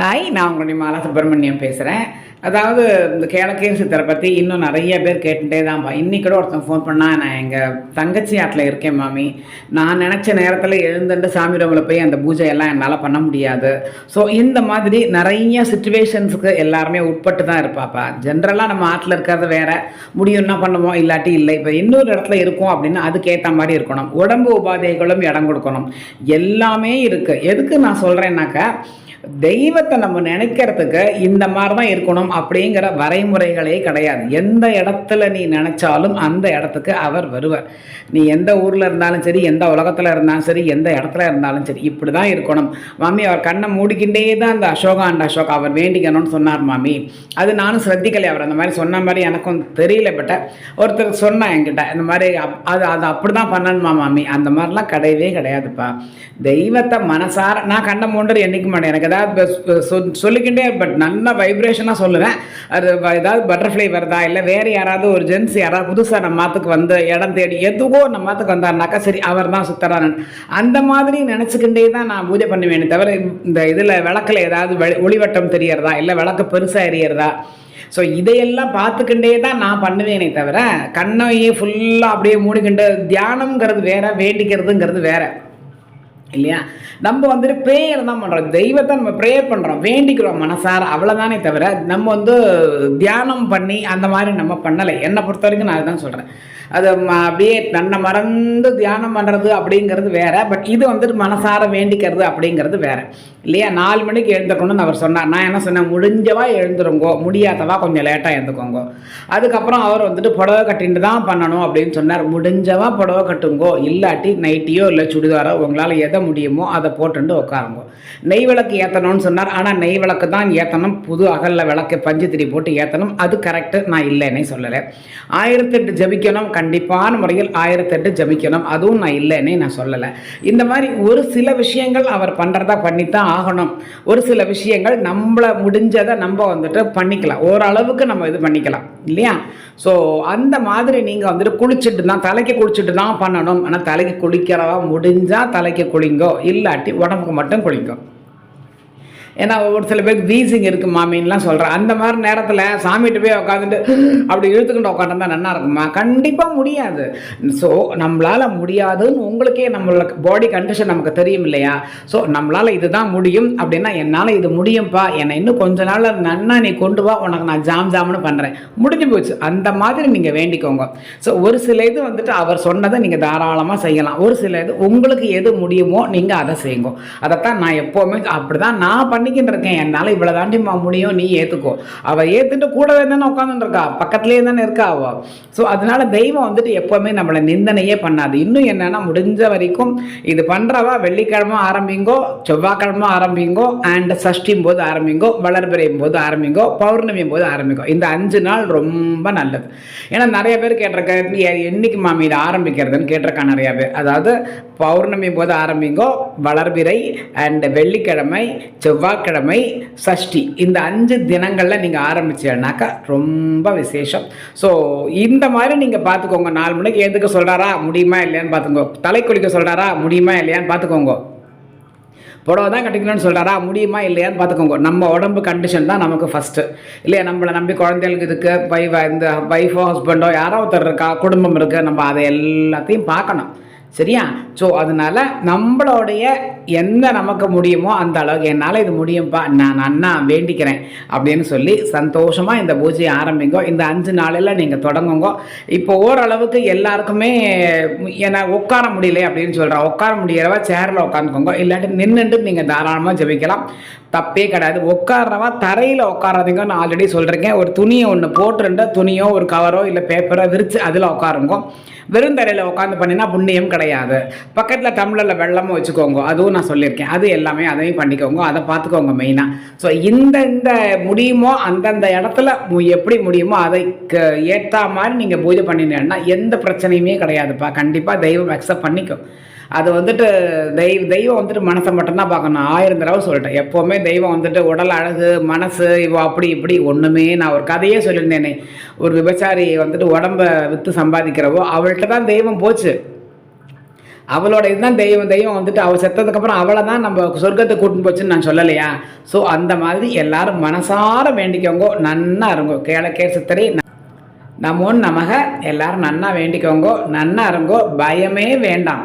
Hi நான் உங்களுடைய மாலா சுப்பிரமணியம் பேசுகிறேன் அதாவது இந்த கேளக்கே சித்தரை பற்றி இன்னும் நிறைய பேர் கேட்டுகிட்டே தான்ப்பா இன்னைக்கு கூட ஒருத்தன் ஃபோன் பண்ணால் நான் எங்கள் தங்கச்சி ஆட்டில் இருக்கேன் மாமி. நான் நினச்ச நேரத்தில் எழுந்துட்டு சாமி ரூமில் போய் அந்த பூஜை எல்லாம் என்னால் பண்ண முடியாது. ஸோ இந்த மாதிரி நிறைய சுச்சுவேஷன்ஸுக்கு எல்லாருமே உட்பட்டு தான் இருப்பாப்பா. ஜென்ரலாக நம்ம ஆட்டில் இருக்கிறது வேறு. முடியும்னா பண்ணுவோம்? இல்லாட்டி இல்லை. இப்போ இன்னொரு இடத்துல இருக்கோம் அப்படின்னா அதுக்கேற்ற மாதிரி இருக்கணும். உடம்பு உபாதைகளும் இடம் கொடுக்கணும். எல்லாமே இருக்குது எதுக்கு நான் சொல்கிறேன்னாக்கா தெய்வத்தை நம்ம நினைக்கிறதுக்கு இந்த மாதிரி தான் இருக்கணும் அப்படிங்கிற வரைமுறைகளே கிடையாது. எந்த இடத்துல நீ நினைச்சாலும் அந்த இடத்துக்கு அவர் வருவார். நீ எந்த ஊரில் இருந்தாலும் சரி எந்த உலகத்தில் இருந்தாலும் சரி எந்த இடத்துல இருந்தாலும் சரி இப்படி தான் இருக்கணும். மாமி அவர் கண்ணை மூடிக்கிட்டே தான் அந்த அசோகா அண்ட் அசோகா அவர் வேண்டிக்கணும்னு சொன்னார் மாமி. அது நானும் ஸ்ரத்திக்கலை அவர் அந்த மாதிரி சொன்ன மாதிரி எனக்கும் தெரியல பட்ட ஒருத்தர் சொன்னேன் என்கிட்ட இந்த மாதிரி அப்- அது அது அப்படி தான் பண்ணணுமா மாமி? அந்த மாதிரிலாம் கிடையவே கிடையாதுப்பா. தெய்வத்தை மனசார நான் கண்ணை மூண்டர் என்றைக்கு மாட்டேன் எனக்கு ஏதாவது சொல்லிக்கிட்டே பட் நல்ல வைப்ரேஷனாக சொல்லுவேன். அது ஏதாவது பட்டர்ஃப்ளை வருதா இல்லை வேறு யாராவது ஒரு ஜென்ஸ் யாராவது புதுசாக நம்ம மாத்துக்கு வந்து இடம் தேடி எதுவோ நம்ம மாத்துக்கு வந்தாருனாக்கா சரி அவர் தான் சுத்தரானன் அந்த மாதிரி நினச்சிக்கிட்டே தான் நான் பூஜை பண்ணுவேனே தவிர இந்த இதில் விளக்கில் ஏதாவது ஒளிவட்டம் தெரியறதா இல்லை விளக்கு பெருசாக எரியறதா. ஸோ இதையெல்லாம் பார்த்துக்கிட்டே தான் நான் பண்ணுவேனே தவிர கண்ணையே ஃபுல்லாக அப்படியே மூடிக்கிண்டு தியானம்ங்கிறது வேற வேண்டிக்கிறதுங்கிறது வேற. இல்லையா? நம்ம வந்துட்டு ப்ரேயர் தான் பண்ணுறோம் தெய்வத்தை நம்ம ப்ரேயர் பண்ணுறோம் வேண்டிக்கிறோம் மனசார. அவ்வளோதானே தவிர நம்ம வந்து தியானம் பண்ணி அந்த மாதிரி நம்ம பண்ணலை. என்னை பொறுத்த வரைக்கும் நான் அதுதான் சொல்கிறேன் அது அப்படியே தன்னை மறந்து தியானம் பண்ணுறது அப்படிங்கிறது வேறு. பட் இது வந்துட்டு மனசார வேண்டிக்கிறது அப்படிங்கிறது வேறு. இல்லையா? நாலு மணிக்கு எழுந்துக்கணும்னு அவர் சொன்னார். நான் என்ன சொன்னேன்? முடிஞ்சவா எழுந்துருங்கோ. முடியாதவா கொஞ்சம் லேட்டாக எழுந்துக்கோங்க. அதுக்கப்புறம் அவர் வந்துட்டு புடவை கட்டிட்டு தான் பண்ணணும் அப்படின்னு சொன்னார். முடிஞ்சவா புடவை கட்டுங்கோ. இல்லாட்டி நைட்டியோ இல்லை சுடிதாரோ உங்களால் எதை முடியுமோ அதை போட்டுண்டு உட்காருங்கோ நெய் விளக்கு ஏற்றணும்னு சொன்னார். ஆனால் நெய் விளக்கு தான் ஏற்றணும் புது அகல்ல விளக்கு பஞ்சு திரி போட்டு ஏற்றணும் அது கரெக்டு நான் இல்லைன்னே சொல்லலை. ஆயிரத்தெட்டு ஜபிக்கணும். கண்டிப்பான முறையில் ஆயிரத்தெட்டு ஜபிக்கணும். அதுவும் நான் இல்லைன்னே நான் சொல்லலை. இந்த மாதிரி ஒரு சில விஷயங்கள் அவர் பண்ணுறதா பண்ணித்தான் ஆகணும். ஒரு சில விஷயங்கள் நம்மளை முடிஞ்சதை நம்ம வந்துட்டு பண்ணிக்கலாம். ஓரளவுக்கு நம்ம இது பண்ணிக்கலாம். இல்லையா? ஸோ அந்த மாதிரி நீங்கள் வந்துட்டு குளிச்சுட்டு தான் தலைக்கு குளிச்சுட்டு தான் பண்ணணும். ஆனால் தலைக்கு குளிக்கிறவா முடிஞ்சால் தலைக்கு குளிங்கோ இல்லாட்டி உடம்புக்கு மட்டும் குளிங்கோ. ஏன்னா ஒரு சில பேருக்கு வீசிங் இருக்கு மாமின்லாம் சொல்கிறேன் அந்த மாதிரி நேரத்தில் சாமிகிட்ட போய் உட்காந்துட்டு அப்படி இழுத்துக்கிட்டு உட்காந்துருந்தா நல்லா இருக்குமா? கண்டிப்பாக முடியாது. ஸோ நம்மளால் முடியாதுன்னு உங்களுக்கே நம்மளுக்கு பாடி கண்டிஷன் நமக்கு தெரியும் இல்லையா? ஸோ நம்மளால் இதுதான் முடியும் அப்படின்னா என்னால் இது முடியும்ப்பா என்னை இன்னும் கொஞ்ச நாள் நன்னா நீ கொண்டு வா உனக்கு நான் ஜாம் ஜாம்னு பண்ணுறேன் முடிஞ்சு போச்சு. அந்த மாதிரி நீங்கள் வேண்டிக்கோங்க. ஸோ ஒரு சில இது வந்துட்டு அவர் சொன்னதை நீங்கள் தாராளமாக செய்யலாம். ஒரு சில இது உங்களுக்கு எது முடியுமோ நீங்கள் அதை செய்யுங்க. அதைத்தான் நான் எப்போவுமே அப்படி தான் நான் பண்ணிக்கிட்டு இருக்கேன் என்னால் இவ்வளோ தாண்டிமா முடியும் நீ ஏற்றுக்கோ அவள் ஏற்றுட்டு கூடவே தானே உட்காந்துட்டுருக்கா பக்கத்துலேயே தானே இருக்கா அவள் ஸோ அதனால தெய்வம் வந்துட்டு எப்போவுமே நம்மளை நிந்தனையே பண்ணாது. இன்னும் என்னன்னா முடிஞ்ச வரைக்கும் இது பண்ணுறவா வெள்ளிக்கிழமை ஆரம்பிங்கோ செவ்வாய்க்கிழமை ஆரம்பிங்கோ அண்ட் சஷ்டியும் போது ஆரம்பிங்கோ வளர்பிறையும் போது ஆரம்பிங்கோ பௌர்ணமியும் போது ஆரம்பிங்கோ. இந்த அஞ்சு நாள் ரொம்ப நல்லது. ஏன்னா நிறைய பேர் கேட்டிருக்க என்னைக்கு மாமி இதை ஆரம்பிக்கிறதுன்னு கேட்டிருக்கா நிறைய பேர். அதாவது பௌர்ணமி போது ஆரம்பிங்கோ வளர்பிறை அண்ட் வெள்ளிக்கிழமை செவ்வாய்க்கிழமை சஷ்டி. இந்த அஞ்சு தினங்களில் நீங்கள் ஆரம்பிச்சீங்கன்னாக்கா ரொம்ப விசேஷம். ஸோ இந்த மாதிரி நீங்கள் பார்த்துக்கோங்க நாலு மணிக்கு எதுக்கு சொல்கிறாரா முடியுமா இல்லையான்னு பார்த்துக்கோ தலை குளிக்க சொல்கிறாரா முடியுமா இல்லையான்னு பார்த்துக்கோங்க புடவை தான் கட்டிக்கணும்னு சொல்கிறாரா முடியுமா இல்லையான்னு பார்த்துக்கோங்க நம்ம உடம்பு கண்டிஷன் தான் நமக்கு ஃபஸ்ட்டு இல்லையா நம்மளை நம்பி குழந்தைகளுக்கு இதுக்கு வைஃப் இந்த ஒய்ஃபோ ஹஸ்பண்டோ யாரோ ஒருத்தர் இருக்கா குடும்பம் இருக்குது நம்ம அதை எல்லாத்தையும் பார்க்கணும். சரியா? ஸோ அதனால நம்மளுடைய என்ன நமக்கு முடியுமோ அந்த அளவுக்கு என்னால் இது முடியும்ப்பா நான் அண்ணா வேண்டிக்கிறேன் அப்படின்னு சொல்லி சந்தோஷமாக இந்த பூஜையை ஆரம்பிங்கோ இந்த அஞ்சு நாளில் நீங்கள் தொடங்குங்க. இப்போ ஓரளவுக்கு எல்லாருக்குமே ஏன்னா உட்கார முடியல அப்படின்னு சொல்கிறேன் உட்கார முடியறவா சேரில் உட்காந்துக்கோங்க. இல்லாட்டி நின்றுட்டு நீங்கள் தாராளமாக ஜெபிக்கலாம். தப்பே கிடையாது. உட்காரவா தரையில் உட்காராதீங்க. நான் ஆல்ரெடி சொல்கிறேன் ஒரு துணியை ஒன்று போட்டுருந்த துணியோ ஒரு கவரோ இல்லை பேப்பரோ விரித்து அதில் உட்காருங்க. வெறும் தரையில் உட்காந்து பண்ணினா புண்ணியம் கிடையாது கிடையாது. பக்கத்தில் டம்ளரில் வெள்ளமும் வச்சுக்கோங்க. அதுவும் நான் சொல்லியிருக்கேன். அது எல்லாமே அதையும் பண்ணிக்கோங்க. அதை பார்த்துக்கோங்க மெயினாக ஸோ இந்த இந்த முடியுமோ அந்தந்த இடத்துல மு- எப்படி முடியுமோ அதை க- ஏற்றா மாதிரி நீங்கள் பூஜை பண்ணினீங்கன்னா எந்த பிரச்சனையுமே கிடையாதுப்பா. கண்டிப்பாக தெய்வம் அக்செப்ட் பண்ணிக்கும் அது வந்துட்டு தெய்வ தெய்வம் வந்துட்டு மனசை மட்டும்தான் பார்க்கணும். ஆயிரம் தடவை சொல்லிட்டேன். எப்போவுமே தெய்வம் வந்துட்டு உடல் அழகு மனசு இவோ அப்படி இப்படி ஒன்றுமே நான் ஒரு கதையே சொல்லியிருந்தேனே. ஒரு விபச்சாரி வந்துட்டு உடம்ப விற்று சம்பாதிக்கிறவோ அவள்கிட்ட தான் தெய்வம் போச்சு. அவளோட இதுதான் தெய்வம் தெய்வம் வந்துட்டு அவள் செத்ததுக்கப்புறம் அவளை தான் நம்ம சொர்க்கத்தை கூட்டின்னு போச்சுன்னு நான் சொல்லலையா? ஸோ அந்த மாதிரி எல்லாரும் மனசார வேண்டிக்கோங்க நன்னா இருங்கோ. கேளக்கே சித்தரை. நமோன் நமக. எல்லாரும் நன்னா வேண்டிக்கோங்கோ நன்னா இருங்கோ. பயமே வேண்டாம்.